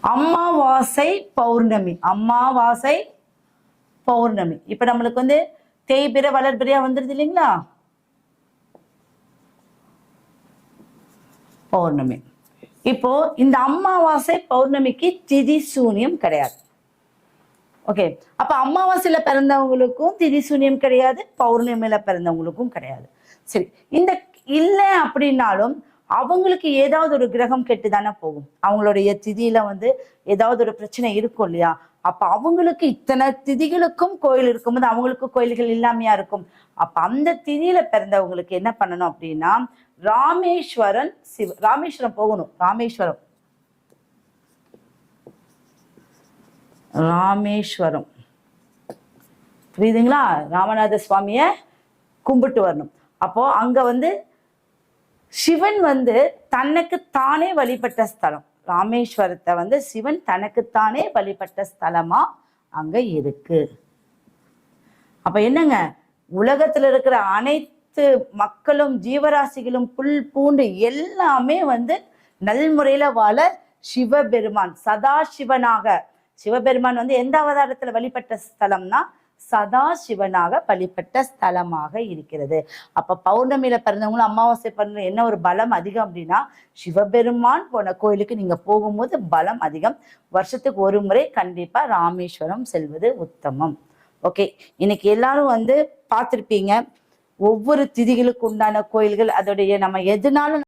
அமாவாசை பௌர்ணமி. அமாவாசை பௌர்ணமி. இப்ப நம்மளுக்கு வந்து தேய்பிற வளர்பிறையா வந்துருது இல்லைங்களா? பௌர்ணமி. இப்போ இந்த அமாவாசை பௌர்ணமிக்கு திதி சூனியம் கிடையாது. ஓகே. அப்ப அமாவாசையில பிறந்தவங்களுக்கும் திதி சூனியம் கிடையாது பௌர்ணமியில பிறந்தவங்களுக்கும் கிடையாது. சரி. இந்த இல்லை அப்படின்னாலும் அவங்களுக்கு ஏதாவது ஒரு கிரகம் கெட்டு தானே போகும். அவங்களுடைய திதியில வந்து ஏதாவது ஒரு பிரச்சனை இருக்கும் இல்லையா? அப்ப அவங்களுக்கு இத்தனை திதிகளுக்கும் கோயில் இருக்கும்போது அவங்களுக்கு கோயில்கள் இல்லாமையா இருக்கும். அப்ப அந்த திதியில பிறந்தவங்களுக்கு என்ன பண்ணணும் அப்படின்னா ராமேஸ்வரன் சிவ ராமேஸ்வரம் போகணும். ராமேஸ்வரம். ராமேஸ்வரம். புரியுதுங்களா? ராமநாத சுவாமிய கும்பிட்டு வரணும். அப்போ அங்க வந்து சிவன் வந்து தனக்கு தானே வழிபட்ட ஸ்தலம். ராமேஸ்வரத்தை வந்து சிவன் தனக்குத்தானே வழிபட்ட ஸ்தலமா அங்க இருக்கு. அப்ப என்னங்க? உலகத்துல இருக்கிற அனைத்து மக்களும் ஜீவராசிகளும் புல் பூண்டு எல்லாமே வந்து நல்முறையில வாழ சிவபெருமான் சதா சிவனாக சிவபெருமான் வந்து எந்த அவதாரத்துல வழிபட்ட ஸ்தலம்னா சதா சிவனாக வழிபட்ட ஸ்தலமாக இருக்கிறது. அப்ப பௌர்ணமியில பிறந்தவங்களும் அமாவாசை பிறந்த என்ன ஒரு பலம் அதிகம் அப்படின்னா சிவபெருமான் போன கோயிலுக்கு நீங்க போகும்போது பலம் அதிகம். வருஷத்துக்கு ஒரு முறை கண்டிப்பா ராமேஸ்வரம் செல்வது உத்தமம். ஓகே இன்னைக்கு எல்லாரும் வந்து பார்த்திருப்பீங்க. ஒவ்வொரு திதிகளுக்கு உண்டான கோயில்கள் அதோடைய நம்ம எதுனாலும்